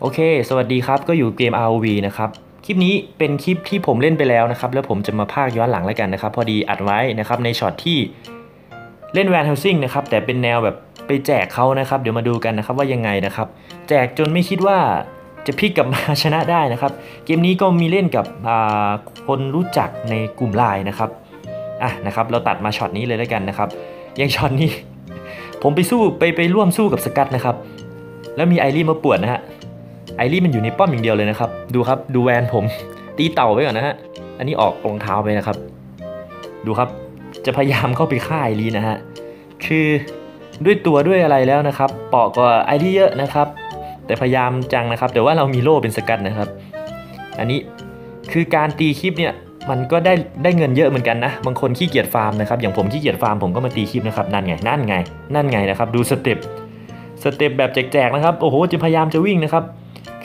โอเค สวัสดีครับ ก็อยู่เกม ROV นะครับ คลิปนี้เป็นคลิปที่ผมเล่นไปแล้วนะครับ แล้วผมจะมาพากย้อนหลังแล้วกันนะครับ พอดีอัดไว้นะครับในช็อตที่เล่นแวนเฮลซิงนะครับ แต่เป็นแนวแบบไปแจกเขานะครับ เดี๋ยวมาดูกันนะครับว่ายังไงนะครับ แจกจนไม่คิดว่าจะพลิกกลับมาชนะได้นะครับ เกมนี้ก็มีเล่นกับคนรู้จักในกลุ่มไลน์นะครับ อะนะครับ เราตัดมาช็อตนี้เลยแล้วกันนะครับ อย่างช็อตนี้ ผมไปสู้ไปไปร่วมสู้กับสกัดนะครับ แล้วมีไอรีมาปวดนะฮะ ไอรีมันอยู่ในป้อมอย่างเดียวเลยนะครับ ดูครับ ดูแวนผม ตีเต่าไว้ก่อนนะฮะ อันนี้ออกรองเท้าไปนะครับ ดูครับ จะพยายามเข้าไปฆ่าไอรีนะฮะ คือด้วยตัวด้วยอะไรแล้วนะครับ เปาะก็ไอรีเยอะนะครับ แต่พยายามจังนะครับ แต่ว่าเรามีโล่เป็นสกัดนะครับ อันนี้คือการตีคลิปเนี่ยมันก็ได้ได้เงินเยอะเหมือนกันนะ บางคนขี้เกียจฟาร์มนะครับ อย่างผมขี้เกียจฟาร์มผมก็มาตีคลิปนะครับ นั่นไง นั่นไง นั่นไงนะครับ ดูสเต็ป สเต็ปแบบแจกๆนะครับ โอ้โห จะพยายามจะวิ่งนะครับ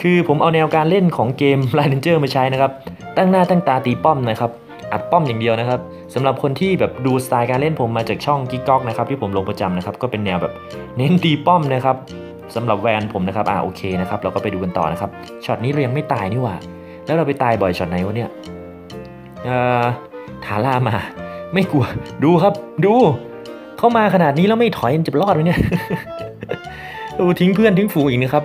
คือผมเอาแนวการเล่นของเกม l i เ e นเจอร์มาใช้นะครับ ตั้งหน้าตั้งตาตีป้อมนะครับ อัดป้อมอย่างเดียวนะครับสำหรับคนที่แบบดูสไตล์การเล่นผมมาจากช่องกิ๊กก๊อกนะครับที่ผมลงประจำนะครับก็เป็นแนวแบบเน้นตีป้อมนะครับสำหรับแวนผมนะครับอ่าโอเคนะครับเราก็ไปดูกันต่อนะครับช็อตนี้เรายังไม่ตายนี่หว่า แล้วเราไปตายบ่อยช็อตไหนวะเนี่ยเอ่อทาร่ามา ไม่กลัวดูครับดูเข้ามาขนาดนี้แล้วไม่ถอยจะรอดไหมเนี่ยดูทิ้งเพื่อนทิ้งฝูงอีกนะครับ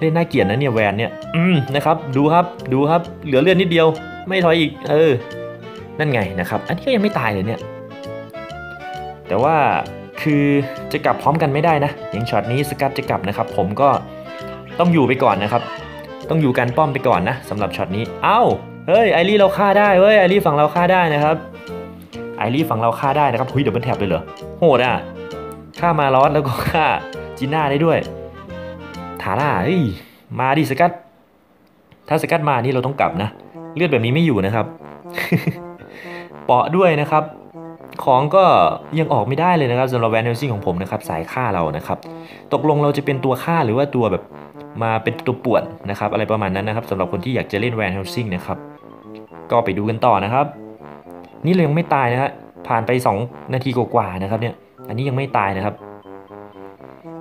เล่นน่าเกลียดนะเนี่ยแวนเนี่ยอืมนะครับดูครับดูครับเหลือเลือดนิดเดียว ไม่ถอยอีกเออ นั่นไงนะครับอันนี้ก็ยังไม่ตายเลยเนี่ย แต่ว่าคือจะกลับพร้อมกันไม่ได้นะอย่างช็อตนี้สกัดจะกลับนะครับ ผมก็ต้องอยู่ไปก่อนนะครับ ต้องอยู่การป้อมไปก่อนนะสำหรับช็อตนี้เอ้าเฮ้ยไอรีเราฆ่าได้เฮ้ยไอรีฝั่งเราฆ่าได้นะครับไอรีฝั่งเราฆ่าได้นะครับหุยเดี๋ยวมันแถบเลยเหรอโหดอะฆ่ามาลอสแล้วก็ฆ่าจีน่าได้ด้วยาร่าเฮ้ยมาดิสกัด ถ้าสกัดมานี่เราต้องกลับนะ เลือดแบบนี้ไม่อยู่นะครับ เปาะด้วยนะครับ ของก็ยังออกไม่ได้เลยนะครับสำหรับแวนเฮลซิงของผมนะครับ สายฆ่าเรานะครับ ตกลงเราจะเป็นตัวฆ่าหรือว่าตัวแบบมาเป็นตัวป่วนนะครับ อะไรประมาณนั้นนะครับสำหรับคนที่อยากจะเล่นแวนเฮลซิงนะครับก็ไปดูกันต่อนะครับ นี่เรายังไม่ตายนะฮะผ่านไป 2 นาทีกว่าๆนะครับเนี่ยอันนี้ยังไม่ตายนะครับ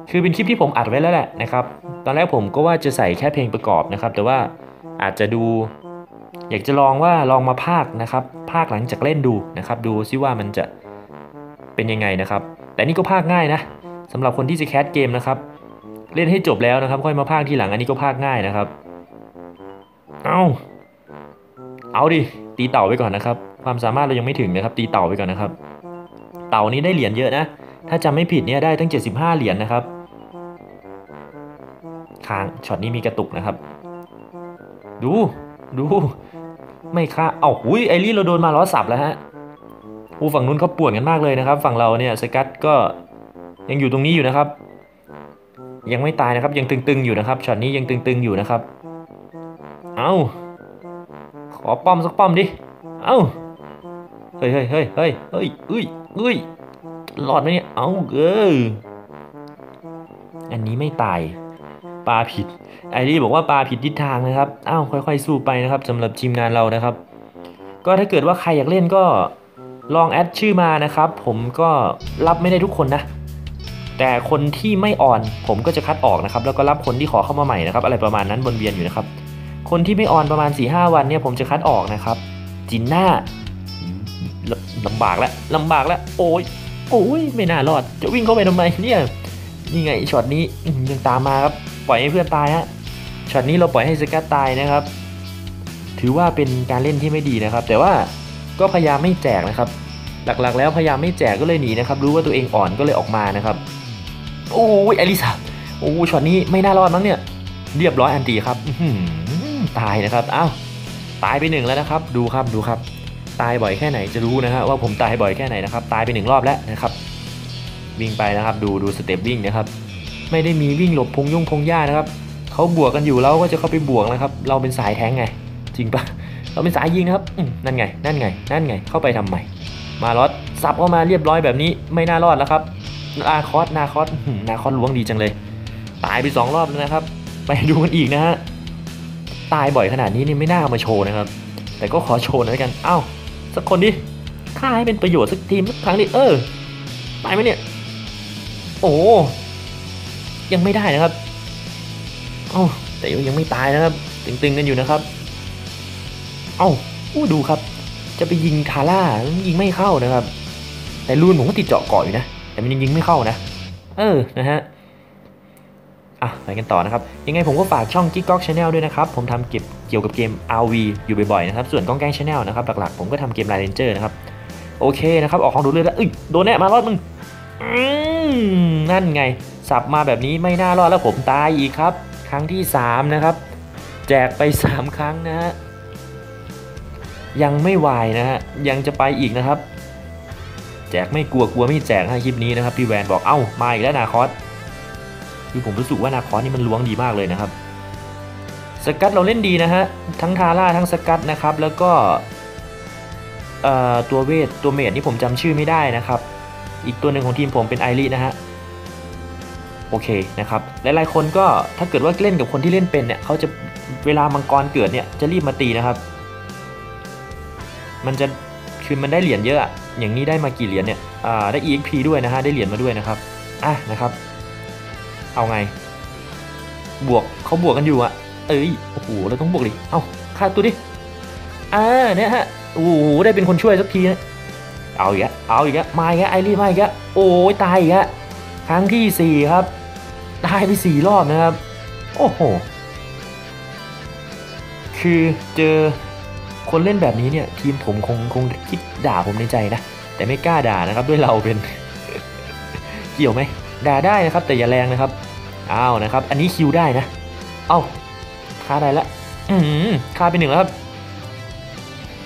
คือเป็นคลิปที่ผมอัดไว้แล้วแหละนะครับ ตอนแรกผมก็ว่าจะใส่แค่เพลงประกอบนะครับ แต่ว่าอาจจะดู อยากจะลองว่าลองมาพากนะครับพากหลังจากเล่นดูนะครับ ดูซิว่ามันจะเป็นยังไงนะครับ แต่นี่ก็พากง่ายนะสำหรับคนที่จะแคสเกมนะครับ เล่นให้จบแล้วนะครับ ค่อยมาพากทีหลังอันนี้ก็พากง่ายนะครับ เอาเอาดิตีเต่าไปก่อนนะครับ ความสามารถเรายังไม่ถึงนะครับ ตีเต่าไปก่อนนะครับ เต่านี้ได้เหรียญเยอะนะถ้าจำไม่ผิดเนี่ยได้ตั้ง 75 เหรียญนะครับ ค้างช็อตนี้มีกระตุกนะครับ ดูดู ไม่ค่าเอ้าอุ้ยไอรีเราโดนมาล้อสับแล้วฮะอูฝั่งนู้นเขาป่วนกันมากเลยนะครับ ฝั่งเราเนี่ยสกัดก็ยังอยู่ตรงนี้อยู่นะครับ ยังไม่ตายนะครับ ยังตึงๆอยู่นะครับช็อตนี้ยังตึงๆอยู่นะครับ เอา้าขอป้อมสักป้อมดิ เอา้าเฮ้ยเฮ้ยเฮ้ยเฮ้ยเฮ้ยเอ้ยเอ้ยหลอดไหมเนี่ย เอาเอออันนี้ไม่ตาย ปลาผิด ไอรีบอกว่าปลาผิดทิศทางนะครับอ้าวค่อยๆ สู้ไปนะครับสำหรับทีมงานเรานะครับ ก็ถ้าเกิดว่าใครอยากเล่นก็ลองแอดชื่อมานะครับ ผมก็รับไม่ได้ทุกคนนะ แต่คนที่ไม่อ่อนผมก็จะคัดออกนะครับ แล้วก็รับคนที่ขอเข้ามาใหม่นะครับ อะไรประมาณนั้นวนเวียนอยู่นะครับ คนที่ไม่อ่อนประมาณ4ีหวันเนี่ยผมจะคัดออกนะครับจินหน้าลำบากแล้วลำบากแล้วโอ้ยโอ้ยไม่น่ารอด จะวิ่งเข้าไปทำไมเนี่ย นี่ไงช็อตนี้ยังตามมาครับ ปล่อยให้เพื่อนตายฮะช็อตนี้เราปล่อยให้สกัดตายนะครับ ถือว่าเป็นการเล่นที่ไม่ดีนะครับ แต่ว่าก็พยายามไม่แจกนะครับ หลักๆ แล้วพยายามไม่แจกก็เลยหนีนะครับ รู้ว่าตัวเองอ่อนก็เลยออกมานะครับ โอ้ยอลิซาโอ้ช็อตนี้ไม่น่ารอดมั้งเนี่ย เรียบร้อยอันตีครับตายนะครับอ้าวตายไปหนึ่งแล้วนะครับ ดูครับดูครับ ตายบ่อยแค่ไหนจะรู้นะครับว่าผมตายบ่อยแค่ไหนนะครับ ตายไปหนึ่งรอบแล้วนะครับ วิ่งไปนะครับ ดูดูสเต็ปวิ่งนะครับ ไม่ได้มีวิ่งหลบพงยุ่งพงหญ้านะครับเขาบวกกันอยู่เราก็จะเข้าไปบวกนะครับ เราเป็นสายแทงไง จริงปะเราเป็นสายยิงนะครับนั่นไง นั่นไง นั่นไง เข้าไปทำไมมาลอดสับเข้ามาเรียบร้อยแบบนี้ไม่น่ารอดแล้วครับนาคอสนาคอสนาคอสล้วงดีจังเลย ตายไปสองรอบแล้วนะครับ ไปดูกันอีกนะฮะตายบ่อยขนาดนี้นี่ไม่น่ามาโชว์นะครับ แต่ก็ขอโชว์หน่อยกันเอ้าสักคนดิฆ่าให้เป็นประโยชน์สักทีมสักครั้งดิเออตายไหมเนี่ย โอ้ ยังไม่ได้นะครับเอ้าแต่ยังไม่ตายนะครับตึงๆกันอยู่นะครับ เอ้าอู้ดูครับ จะไปยิงทาร่ายิงไม่เข้านะครับ แต่ลูนผมก็ติดเจาะเกาะอยู่นะ แต่มันยังยิงไม่เข้านะ เออนะฮะอะไปกันต่อนะครับ ยังไงผมก็ฝากช่อง g i g g o g Channel ด้วยนะครับ ผมทำเก็บเกี่ยวกับเกม RV อยู่บ่อยๆนะครับ ส่วนก้องแกง Channel นะครับ หลักๆ ผมก็ทำเกม Line Ranger นะครับ โอเคนะครับ ออกของดูเลือดแล้วเอ้ยโดนแน่มารอดมึงอืมนั่นไง สับมาแบบนี้ไม่น่ารอดแล้วผมตายอีกครับ ครั้งที่ 3 นะครับ แจกไป 3 ครั้งนะฮะยังไม่วายนะฮะยังจะไปอีกนะครับ แจกไม่กลัวกลัวไม่แจกให้คลิปนี้นะครับพี่แวนบอกเอ้ามาอีกแล้วนาคอสคือผมรู้สึกว่านาคอสนี่มันล้วงดีมากเลยนะครับ สกัดเราเล่นดีนะฮะทั้งทาร่าทั้งสกัดนะครับ แล้วก็ตัวเวทตัวเมดนี่ผมจำชื่อไม่ได้นะครับ อีกตัวหนึ่งของทีมผมเป็นไอรีนะฮะ โอเคนะครับหลายๆคนก็ถ้าเกิดว่าเล่นกับคนที่เล่นเป็นเนี่ยเขาจะเวลามังกรเกิดเนี่ยจะรีบมาตีนะครับ มันจะคือมันได้เหรียญเยอะอย่างนี้ได้มากี่เหรียญเนี่ยได้ EXP ด้วยนะฮะได้เหรียญมาด้วยนะครับอะนะครับ เอาไง บวกเขาบวกกันอยู่อะเอ้ยโอ้โหเราต้องบวกดิเอาฆ่าตัวดิอ่าเนี่ยฮะโอ้โหได้เป็นคนช่วยสักทีนะเอาอีกแล้วเอาอีกแล้วมาอีกแล้วไอรีมาอีกแล้วโอ้ยตายอีกแล้ว ครั้งที่สี่ครับตายไปสี่รอบนะครับ โอ้โห คือเจอคนเล่นแบบนี้เนี่ย ทีมผมคงคงคิดด่าผมในใจนะ แต่ไม่กล้าด่านะครับด้วยเราเป็น เกี่ยวไหมด่าได้นะครับ แต่อย่าแรงนะครับอ้าวนะครับ อันนี้คิวได้นะ เอ้าฆ่าได้ละอืมฆ่าไปหนึ่งแล้วครับ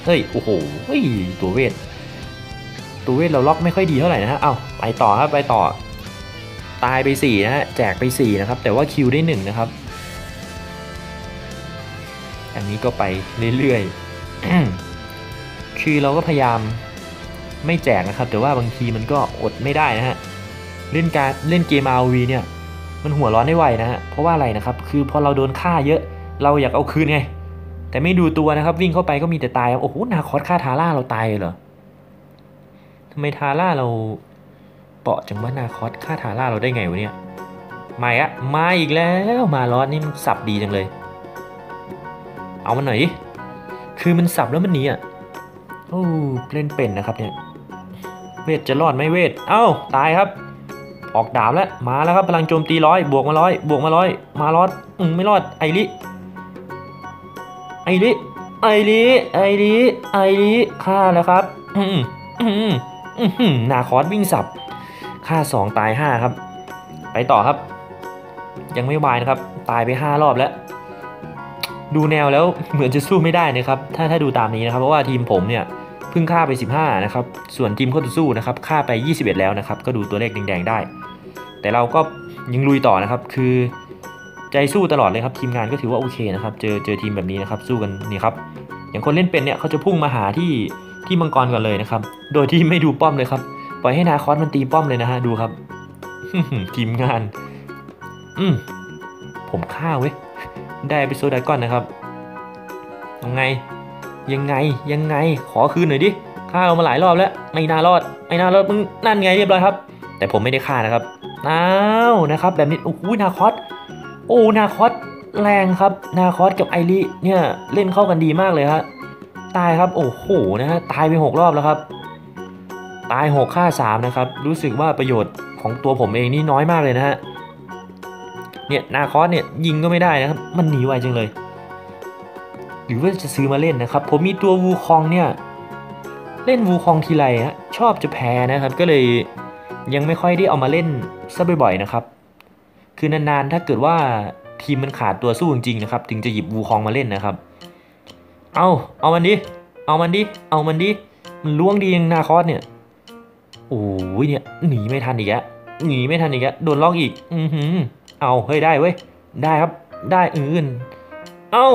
เฮ้ย โอ้โหเฮ้ยตัวเวท ตัวเวทเราล็อกไม่ค่อยดีเท่าไหร่นะฮะ เอ้าไปต่อครับ ไปต่อ ตายไป4นะฮะแจกไป4นะครับแต่ว่าคิวได้1นะครับ อันนี้ก็ไปเรื่อยๆคือเราก็พยายามไม่แจกนะครับ แต่ว่าบางทีมันก็อดไม่ได้นะฮะเล่นการเล่นเกม RV เนี่ยมันหัวร้อนได้ไวนะฮะเพราะว่าอะไรนะครับ คือพอเราโดนฆ่าเยอะ เราอยากเอาคืนไงแต่ไม่ดูตัวนะครับ วิ่งเข้าไปก็มีแต่ตายโอ้โหนาคอสฆ่าทาร่าเราตายเลยเหรอทำไมทาร่าเรา เปาะจังว่านาคอสฆ่าทาร่าเราได้ไงวะเนี่ยมาอะมาอีกแล้วมาลอสนี่มันสับดีจังเลย เอามันหน่อยดิคือมันสับแล้วมันหนีอะโอ้เล่นเป็นนะครับเนี่ยเวทจะรอดไหมเวทเอ้าตายครับ ออกดาบแล้วมาแล้วครับพลังโจมตีร้อยบวกมาร้อยบวกมาร้อยมารอดอืมไม่รอดไอริไอริไอริไอริไอริฆ่าแล้วครับ อืมอืมอืมนาคอสวิ่งสับ ฆ่าสองตายห้าครับ ไปต่อครับ ยังไม่วายนะครับ ตายไปห้ารอบแล้ว ดูแนวแล้วเหมือนจะสู้ไม่ได้นะครับ ถ้าถ้าดูตามนี้นะครับ เพราะว่าทีมผมเนี่ยเพิ่งฆ่าไป 15 นะครับ ส่วนทีมคู่ต่อสู้นะครับฆ่าไป 21 แล้วนะครับ ก็ดูตัวเลขแดงๆได้ แต่เราก็ยังลุยต่อนะครับ คือใจสู้ตลอดเลยครับ ทีมงานก็ถือว่าโอเคนะครับ เจอเจอทีมแบบนี้นะครับ สู้กันนี่ครับ อย่างคนเล่นเป็นเนี่ยเขาจะพุ่งมาหาที่ที่มังกรก่อนเลยนะครับ โดยที่ไม่ดูป้อมเลยครับ ปล่อยให้นาคอสมันตีป้อมเลยนะฮะ ดูครับทีมงาน อืมผมฆ่าเว้ย ได้ไปโซดาก้อนนะครับยังไง ยังไง ยังไง ขอคืนหน่อยดิ ฆ่าเรามาหลายรอบแล้ว ไม่น่ารอด ไม่น่ารอดมึง นั่นไงเรียบร้อยครับ แต่ผมไม่ได้ฆ่านะครับ อ้าวนะครับ แบบนี้ โอ้โหนาคอส โอ้ นาคอส แรงครับ นาคอสกับไอรีเนี่ย เล่นเข้ากันดีมากเลยฮะ ตายครับ โอ้โห นะฮะ ตายไปหกรอบแล้วครับ ตายหกฆ่าสามนะครับ รู้สึกว่าประโยชน์ของตัวผมเองนี่น้อยมากเลยนะฮะ เนี่ยนาคอสเนี่ยยิงก็ไม่ได้นะครับ มันหนีไวจังเลย หรือว่าจะซื้อมาเล่นนะครับ ผมมีตัววูคองเนี่ย เล่นวูคองทีไรฮะชอบจะแพ้นะครับ ก็เลยยังไม่ค่อยได้เอามาเล่นซะบ่อยๆนะครับ คือนานๆถ้าเกิดว่าทีมมันขาดตัวสู้จริงๆนะครับ ถึงจะหยิบวูคองมาเล่นนะครับ เอาเอามันดิ เอามันดิ เอามันดิ มันล่วงดีอย่างนาคอสเนี่ย โอ้ยเนี่ยหนีไม่ทันอีกแล้วหนีไม่ทันอีกแล้วโดนล็อกอีก อือหือเอาเฮ้ยได้เว้ยได้ครับ ได้อื่นเอ้า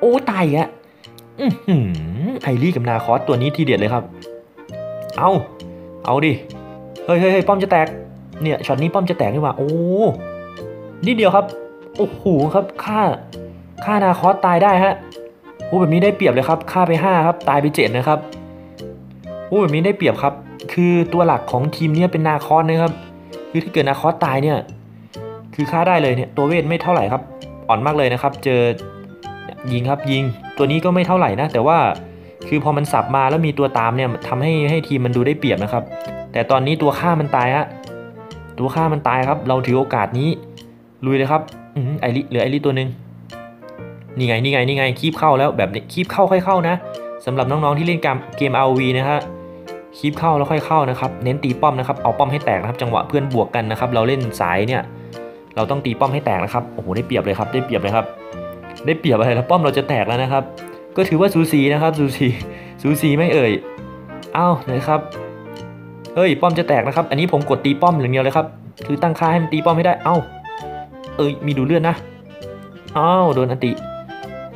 โอ้ตายอะอือหือไอรีกับนาคอสตัวนี้ทีเด็ดเลยครับ เอาเอาดิเฮ้ยเฮ้ยเฮ้ยป้อมจะแตกเนี่ยช็อตนี้ป้อมจะแตกขึ้นมาโอ้นิดเดียวครับโอ้โหครับฆ่าฆ่านาคอสตายได้ฮะโอ้แบบนี้ได้เปรียบเลยครับฆ่าไป5ครับตายไป7นะครับโอ้แบบนี้ได้เปรียบครับ คือตัวหลักของทีมเนี้ยเป็นนาคอสนะครับคือถ้าเกิดนาคอสตายเนี่ยคือฆ่าได้เลยเนี่ยตัวเวทไม่เท่าไหร่ครับ อ่อนมากเลยนะครับ เจอยิงครับยิงตัวนี้ก็ไม่เท่าไหร่นะ แต่ว่าคือพอมันสับมาแล้วมีตัวตามเนี่ยทำให้ให้ทีมมันดูได้เปรียบนะครับ แต่ตอนนี้ตัวฆ่ามันตายฮะตัวฆ่ามันตายครับ เราถือโอกาสนี้ลุยเลยครับอืมไอริเหลือไอริตัวหนึ่งนี่ไงนี่ไงนี่ไงคีบเข้าแล้วแบบนี้คีบเข้าค่อยเข้านะสำหรับน้องๆที่เล่นเกมเกม RV นะฮะ คีบเข้าแล้วค่อยเข้านะครับ เน้นตีป้อมนะครับ เอาป้อมให้แตกนะครับ จังหวะเพื่อนบวกกันนะครับ เราเล่นสายเนี่ย เราต้องตีป้อมให้แตกนะครับ โอ้โห ได้เปรียบเลยครับ ได้เปรียบเลยครับ ได้เปรียบอะไรแล้วป้อมเราจะแตกแล้วนะครับ ก็ถือว่าสูสีนะครับสูสีสูสีไม่เอ่ยเอ้าเลยครับ เอ้ย ป้อมจะแตกนะครับ อันนี้ผมกดตีป้อมอย่างเดียวเลยครับ คือตั้งค่าให้มันตีป้อมให้ได้ เอ้า เอ้ย มีดูเลื่อดนะเอ้าโดนอันติ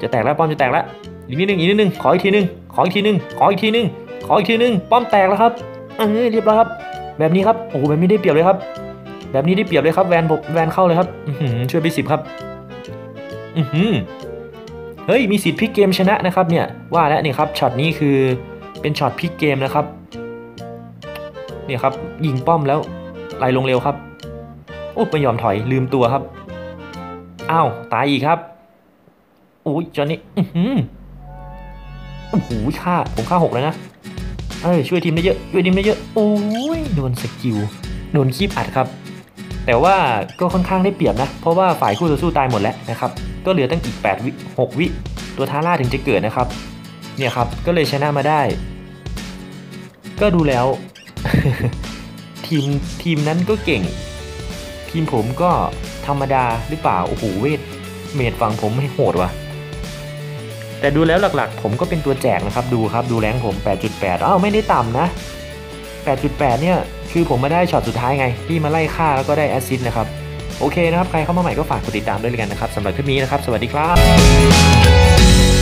จะแตกแล้วป้อมจะแตกแล้ว อีกนิดนึง อีกนิดนึง ขออีกทีนึง ขออีกทีนึง ขออีกทีนึง ขออีกทีนึงป้อมแตกแล้วครับเออเรียบร้อยครับ แบบนี้ครับโอ้โหแบบนี้ได้เปรียบเลยครับ แบบนี้ได้เปรียบเลยครับแวนผมแวนเข้าเลยครับอืช่วยไปสิบครับอือหือเฮ้ยมีสิทธิ์พลิกเกมชนะนะครับเนี่ยว่าแล้วนี่ครับช็อตนี้คือเป็นช็อตพลิกเกมนะครับเนี่ยครับยิงป้อมแล้วไหลลงเร็วครับ โอ้ไม่ยอมถอยลืมตัวครับอ้าวตายอีกครับโอ้ยจอนนี่อือหือโอ้โหฆ่าผมฆ่าหกแล้วนะ เอ้ยช่วยทีมได้เยอะช่วยทีมได้เยอะโอ้ยโดนสกิลโดนคีบอัดครับแต่ว่าก็ค่อนข้างได้เปรียบนะ เพราะว่าฝ่ายคู่ต่อสู้ตายหมดแล้วนะครับ ก็เหลือตั้งอีก 8 วิ 6 วิ ตัวทาร่าถึงจะเกิดนะครับ เนี่ยครับ ก็เลยชนะมาได้ ก็ดูแล้ว ทีมทีมนั้นก็เก่ง ทีมผมก็ธรรมดาหรือเปล่า โอ้โหเวท เมดฝั่งผมไม่โหดว่ะ แต่ดูแล้วหลักๆ ผมก็เป็นตัวแจกนะครับดูครับดูแรงผม 8.8 อ้าวไม่ได้ต่ำนะ 8.8 เนี่ย คือผมมาได้ช็อตสุดท้ายไง ที่มาไล่ฆ่าแล้วก็ได้แอสซิสต์นะครับโอเคนะครับ ใครเข้ามาใหม่ก็ฝากกดติดตามด้วยเลยกันนะครับสำหรับคลิปนี้นะครับ สวัสดีครับ